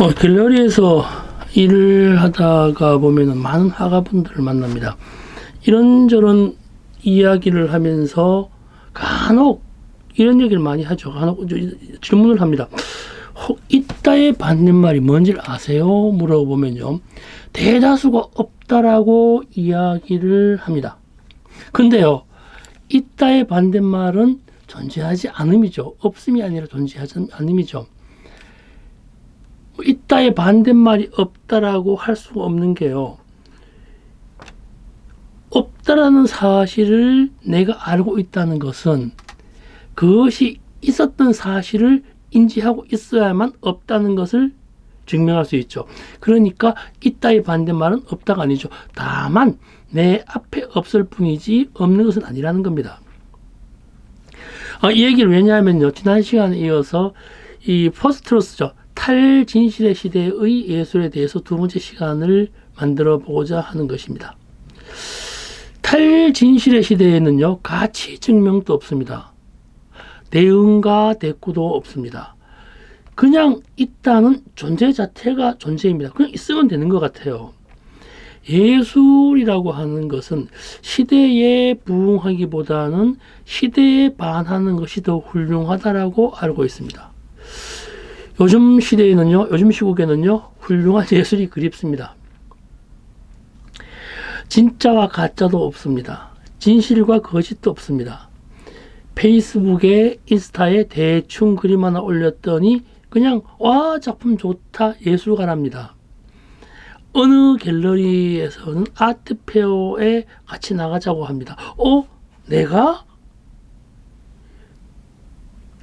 어, 갤러리에서 일을 하다가 보면은 많은 화가분들을 만납니다. 이런저런 이야기를 하면서 간혹 이런 얘기를 많이 하죠. 간혹 질문을 합니다. 혹 이따의 반대말이 뭔지를 아세요? 물어보면요. 대다수가 없다라고 이야기를 합니다. 근데요. 이따의 반대말은 존재하지 않음이죠. 없음이 아니라 존재하지 않음이죠. 이따의 반대말이 없다라고 할 수가 없는 게요. 없다라는 사실을 내가 알고 있다는 것은 그것이 있었던 사실을 인지하고 있어야만 없다는 것을 증명할 수 있죠. 그러니까 있다의 반대말은 없다가 아니죠. 다만 내 앞에 없을 뿐이지 없는 것은 아니라는 겁니다. 아, 이 얘기를 왜냐하면요. 지난 시간에 이어서 이 포스트로스죠. 탈진실의 시대의 예술에 대해서 두 번째 시간을 만들어 보고자 하는 것입니다. 탈진실의 시대에는요, 가치 증명도 없습니다. 대응과 대꾸도 없습니다. 그냥 있다는 존재 자체가 존재입니다. 그냥 있으면 되는 것 같아요. 예술이라고 하는 것은 시대에 부응하기보다는 시대에 반하는 것이 더 훌륭하다라고 알고 있습니다. 요즘 시대에는요, 요즘 시국에는요, 훌륭한 예술이 그립습니다. 진짜와 가짜도 없습니다. 진실과 거짓도 없습니다. 페이스북에 인스타에 대충 그림 하나 올렸더니 그냥 와 작품 좋다 예술가랍니다. 어느 갤러리에서는 아트페어에 같이 나가자고 합니다. 어? 내가?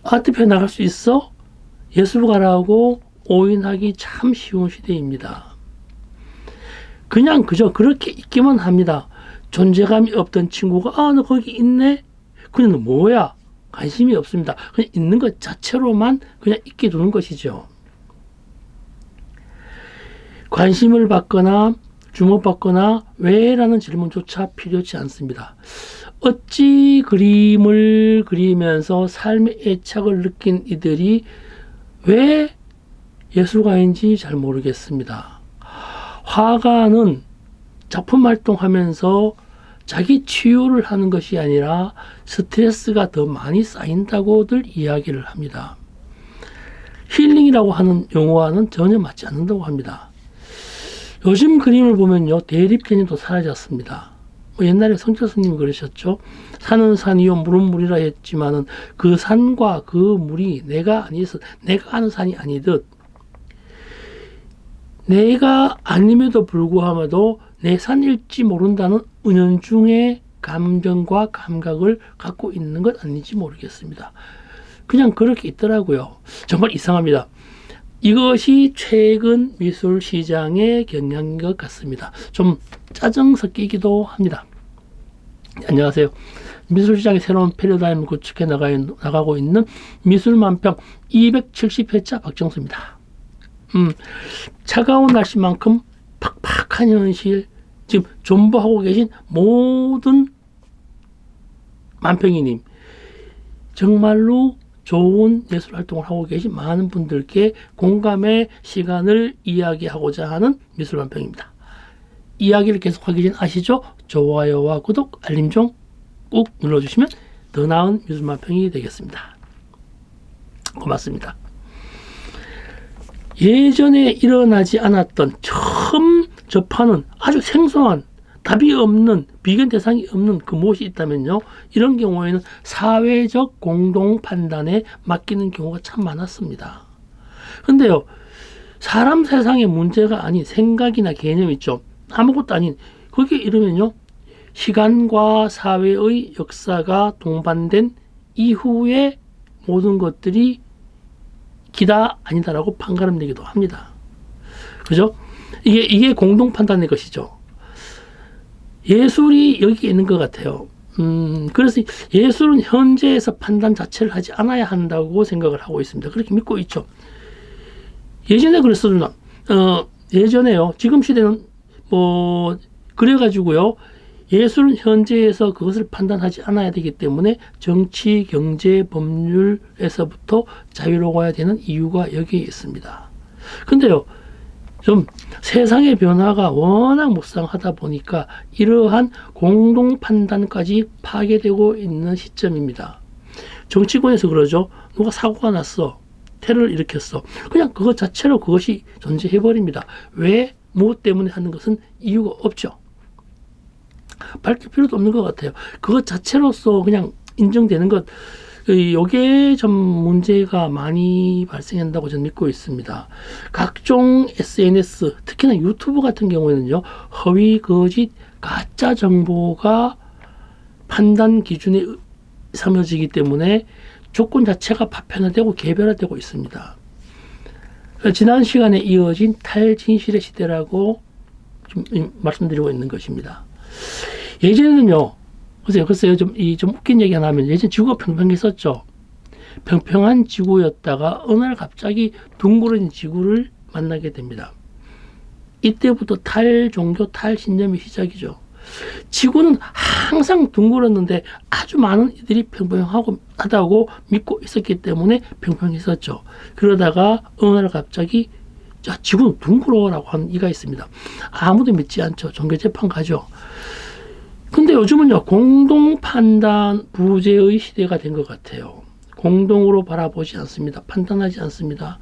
아트페어 나갈 수 있어? 예술가라고 오인하기 참 쉬운 시대입니다. 그냥 그저 그렇게 있기만 합니다. 존재감이 없던 친구가 아 너 거기 있네? 그냥 너 뭐야? 관심이 없습니다. 그냥 있는 것 자체로만 그냥 있게 두는 것이죠. 관심을 받거나 주목받거나 왜라는 질문조차 필요치 않습니다. 어찌 그림을 그리면서 삶의 애착을 느낀 이들이 왜 예술가인지 잘 모르겠습니다. 화가는 작품 활동하면서 자기 치유를 하는 것이 아니라 스트레스가 더 많이 쌓인다고들 이야기를 합니다. 힐링이라고 하는 용어와는 전혀 맞지 않는다고 합니다. 요즘 그림을 보면요, 대립 개념도 사라졌습니다. 뭐 옛날에 성철 스님이 그러셨죠. 산은 산이요, 물은 물이라 했지만은 그 산과 그 물이 내가 아니서 내가 아는 산이 아니듯 내가 아님에도 불구하고도 내 산일지 모른다는 은연중의 감정과 감각을 갖고 있는 것 아닌지 모르겠습니다. 그냥 그렇게 있더라고요. 정말 이상합니다. 이것이 최근 미술 시장의 경향인 것 같습니다. 좀 짜증 섞이기도 합니다. 안녕하세요. 미술 시장의 새로운 패러다임을 구축해 나가고 있는 미술만평 270회차 박정수입니다. 음, 차가운 날씨만큼 팍팍한 현실, 지금 존버하고 계신 모든 만평이님, 정말로 좋은 예술 활동을 하고 계신 많은 분들께 공감의 시간을 이야기하고자 하는 미술 만평입니다. 이야기를 계속하기 전 아시죠? 좋아요와 구독, 알림종 꼭 눌러주시면 더 나은 만평이 되겠습니다. 고맙습니다. 예전에 일어나지 않았던 처음 접하는 아주 생소한 답이 없는 비견 대상이 없는 그 무엇이 있다면요. 이런 경우에는 사회적 공동 판단에 맡기는 경우가 참 많았습니다. 근데요. 사람 세상의 문제가 아닌 생각이나 개념 있죠. 아무것도 아닌 거기에 이르면요. 시간과 사회의 역사가 동반된 이후에 모든 것들이 기다 아니다라고 판가름 내기도 합니다. 그죠? 이게 이게 공동 판단의 것이죠. 예술이 여기 있는 것 같아요. 음, 그래서 예술은 현재에서 판단 자체를 하지 않아야 한다고 생각을 하고 있습니다. 그렇게 믿고 있죠. 예전에 그랬었나? 어, 예전에요. 지금 시대는 뭐 그래가지고요. 예술은 현재에서 그것을 판단하지 않아야 되기 때문에 정치, 경제, 법률에서부터 자유로워야 되는 이유가 여기에 있습니다. 근데요, 좀 세상의 변화가 워낙 무쌍하다 보니까 이러한 공동 판단까지 파괴되고 있는 시점입니다. 정치권에서 그러죠. 누가 사고가 났어. 테러를 일으켰어. 그냥 그것 자체로 그것이 존재해버립니다. 왜, 뭐 때문에 하는 것은 이유가 없죠. 밝힐 필요도 없는 것 같아요. 그것 자체로서 그냥 인정되는 것, 이게 좀 문제가 많이 발생한다고 저는 믿고 있습니다. 각종 SNS, 특히나 유튜브 같은 경우에는요, 허위, 거짓, 가짜 정보가 판단 기준에 삼여지기 때문에 조건 자체가 파편화되고 개별화되고 있습니다. 지난 시간에 이어진 탈진실의 시대라고 좀 말씀드리고 있는 것입니다. 예전에는요, 글쎄요, 글쎄요, 좀, 이, 좀 웃긴 얘기 하나 하면, 예전 지구가 평평했었죠. 평평한 지구였다가, 어느 날 갑자기 둥그런 지구를 만나게 됩니다. 이때부터 탈 종교, 탈 신념이 시작이죠. 지구는 항상 둥글었는데 아주 많은 이들이 평평하고 하다고 믿고 있었기 때문에 평평했었죠. 그러다가 어느 날 갑자기 자, 지구는 둥글어라고 하는 이가 있습니다. 아무도 믿지 않죠. 종교 재판 가죠. 근데 요즘은요, 공동 판단 부재의 시대가 된 것 같아요. 공동으로 바라보지 않습니다. 판단하지 않습니다.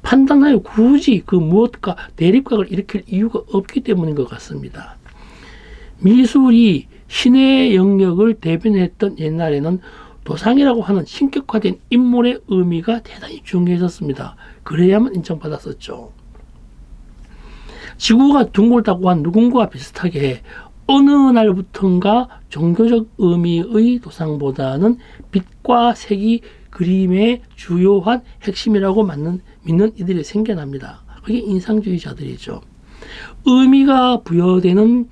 판단하여 굳이 그 무엇과 대립각을 일으킬 이유가 없기 때문인 것 같습니다. 미술이 신의 영역을 대변했던 옛날에는 도상이라고 하는 신격화된 인물의 의미가 대단히 중요했었습니다. 그래야만 인정받았었죠. 지구가 둥글다고 한 누군가와 비슷하게 어느 날부턴가 종교적 의미의 도상보다는 빛과 색이 그림의 주요한 핵심이라고 맞는, 믿는 이들이 생겨납니다. 그게 인상주의자들이죠. 의미가 부여되는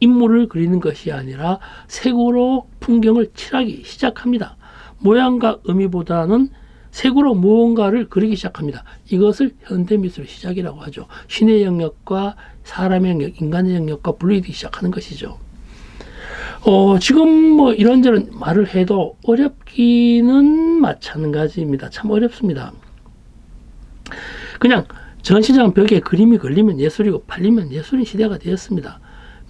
인물을 그리는 것이 아니라 색으로 풍경을 칠하기 시작합니다. 모양과 의미보다는 색으로 무언가를 그리기 시작합니다. 이것을 현대미술의 시작이라고 하죠. 신의 영역과 사람의 영역, 인간의 영역과 분리되기 시작하는 것이죠. 어, 지금 뭐 이런저런 말을 해도 어렵기는 마찬가지입니다. 참 어렵습니다. 그냥 전시장 벽에 그림이 걸리면 예술이고 팔리면 예술인 시대가 되었습니다.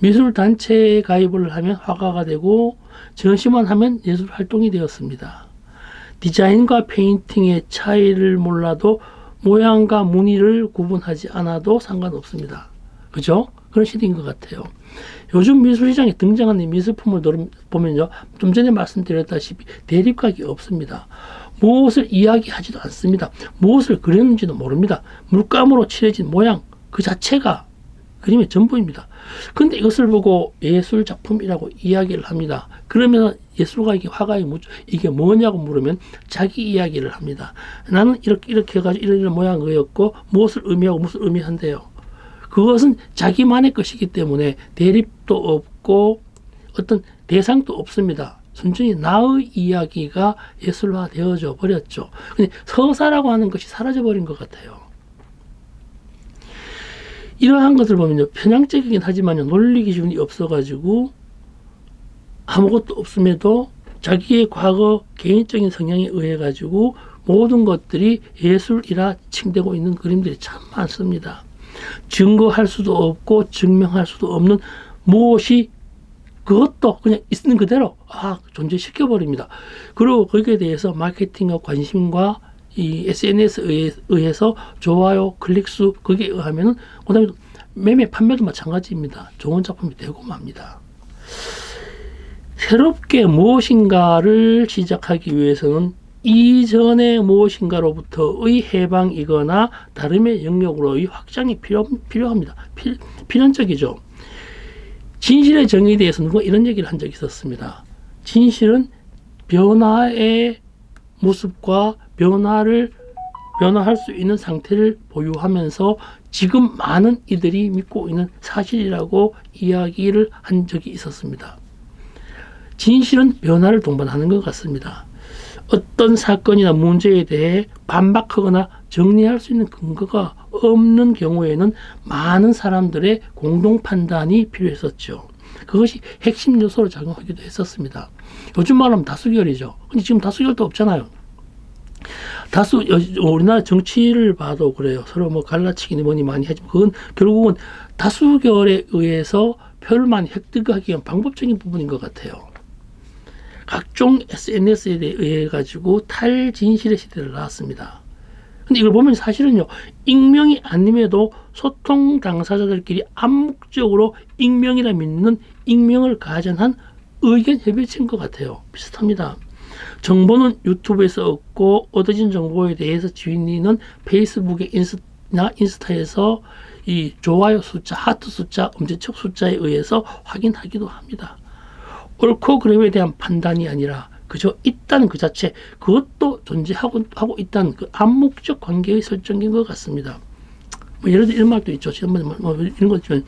미술 단체에 가입을 하면 화가가 되고 전시만 하면 예술 활동이 되었습니다. 디자인과 페인팅의 차이를 몰라도 모양과 무늬를 구분하지 않아도 상관없습니다. 그죠? 그런 시대인 것 같아요. 요즘 미술시장에 등장하는 미술품을 보면요. 좀 전에 말씀드렸다시피 대립각이 없습니다. 무엇을 이야기하지도 않습니다. 무엇을 그렸는지도 모릅니다. 물감으로 칠해진 모양 그 자체가 그림의 전부입니다. 근데 이것을 보고 예술 작품이라고 이야기를 합니다. 그러면 예술가에게 화가의 이게 뭐냐고 물으면 자기 이야기를 합니다. 나는 이렇게 이렇게 해가지고 이런, 이런 모양이었고 무엇을 의미하고 무엇을 의미한대요. 그것은 자기만의 것이기 때문에 대립도 없고 어떤 대상도 없습니다. 순전히 나의 이야기가 예술화 되어져 버렸죠. 근데 서사라고 하는 것이 사라져 버린 것 같아요. 이러한 것을 보면요. 편향적이긴 하지만 논리 기준이 없어가지고 아무것도 없음에도 자기의 과거 개인적인 성향에 의해 가지고 모든 것들이 예술이라 칭되고 있는 그림들이 참 많습니다. 증거할 수도 없고 증명할 수도 없는 무엇이 그것도 그냥 있는 그대로 아 존재시켜 버립니다. 그리고 거기에 대해서 마케팅과 관심과 이 SNS에 의해서 좋아요, 클릭수 거기에 의하면은 그다음에 매매 판매도 마찬가지입니다. 좋은 작품이 되고 맙니다. 새롭게 무엇인가를 시작하기 위해서는 이전의 무엇인가로부터의 해방이거나 다름의 영역으로의 확장이 필요, 필요합니다. 필, 필연적이죠. 진실의 정의에 대해서 누가 이런 얘기를 한 적이 있었습니다. 진실은 변화의 모습과 변화를 변화할 수 있는 상태를 보유하면서 지금 많은 이들이 믿고 있는 사실이라고 이야기를 한 적이 있었습니다. 진실은 변화를 동반하는 것 같습니다. 어떤 사건이나 문제에 대해 반박하거나 정리할 수 있는 근거가 없는 경우에는 많은 사람들의 공동 판단이 필요했었죠. 그것이 핵심 요소로 작용하기도 했었습니다. 요즘 말하면 다수결이죠. 근데 지금 다수결도 없잖아요. 다수 여- 우리나라 정치를 봐도 그래요. 서로 뭐 갈라치기니 뭐니 많이 하지만 그건 결국은 다수결에 의해서 표를 많이 획득하기 위한 방법적인 부분인 것 같아요. 각종 SNS에 의해 가지고 탈진실의 시대를 나왔습니다. 근데 이걸 보면 사실은요, 익명이 아님에도 소통 당사자들끼리 암묵적으로 익명이라 믿는 익명을 가전한 의견 협의체인 것 같아요. 비슷합니다. 정보는 유튜브에서 얻고 얻어진 정보에 대해서 주인이는 페이스북에 인스나 인스타에서 이 좋아요 숫자, 하트 숫자, 엄지척 숫자에 의해서 확인하기도 합니다. 옳고 그름에 대한 판단이 아니라 그저 있다는 그 자체 그것도 존재하고 하고 있다는 그 암묵적 관계의 설정인 것 같습니다. 뭐 예를 들어 이런 말도 있죠. 지난번에 뭐, 뭐 이런 거지만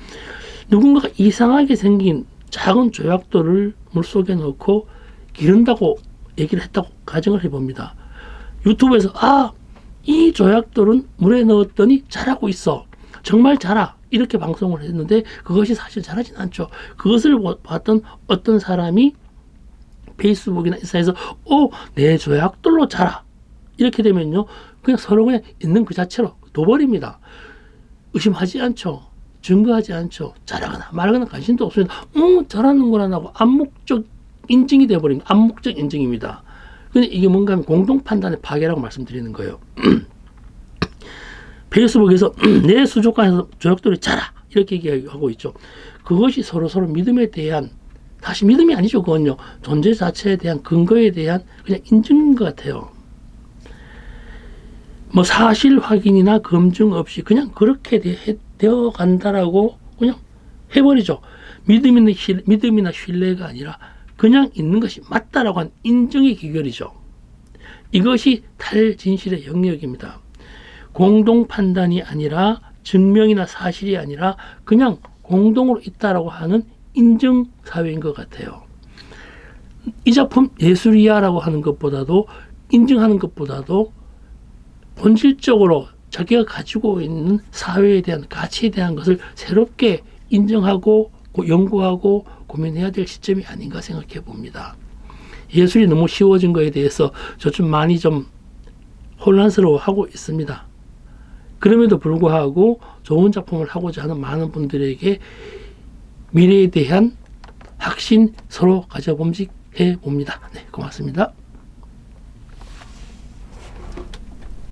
누군가가 이상하게 생긴 작은 조약돌을 물속에 넣고 기른다고 얘기를 했다고 가정을 해봅니다. 유튜브에서 아 이 조약돌은 물에 넣었더니 자라고 있어. 정말 자라. 이렇게 방송을 했는데 그것이 사실 자라진 않죠. 그것을 보- 봤던 어떤 사람이 페이스북이나 인스타에서 어, 내 조약돌로 자라. 이렇게 되면요. 그냥 서로 그냥 있는 그 자체로 둬버립니다. 의심하지 않죠. 증거하지 않죠. 자라거나 말거나 관심도 없습니다. 어, 자라는구나 하고 암묵적 인증이 되어버린 암묵적 인증입니다. 근데 이게 뭔가 하면 공동 판단의 파괴라고 말씀드리는 거예요. 페이스북에서 내 수족관에서 조약돌이 자라 이렇게 얘기하고 있죠. 그것이 서로 서로 믿음에 대한 다시 믿음이 아니죠. 그건요. 존재 자체에 대한 근거에 대한 그냥 인증인 것 같아요. 뭐 사실 확인이나 검증 없이 그냥 그렇게 되, 되어 간다라고 그냥 해버리죠. 믿음이나 신뢰가 아니라 그냥 있는 것이 맞다라고 한 인정의 기결이죠. 이것이 탈진실의 영역입니다. 공동 판단이 아니라 증명이나 사실이 아니라 그냥 공동으로 있다라고 하는 인정 사회인 것 같아요. 이 작품 예술이야라고 하는 것보다도 인정하는 것보다도 본질적으로 자기가 가지고 있는 사회에 대한 가치에 대한 것을 새롭게 인정하고 고- 연구하고 고민해야 될 시점이 아닌가 생각해 봅니다. 예술이 너무 쉬워진 거에 대해서 저 좀 많이 좀 혼란스러워하고 있습니다. 그럼에도 불구하고 좋은 작품을 하고자 하는 많은 분들에게 미래에 대한 확신 서로 가져봄직해 봅니다. 네, 고맙습니다.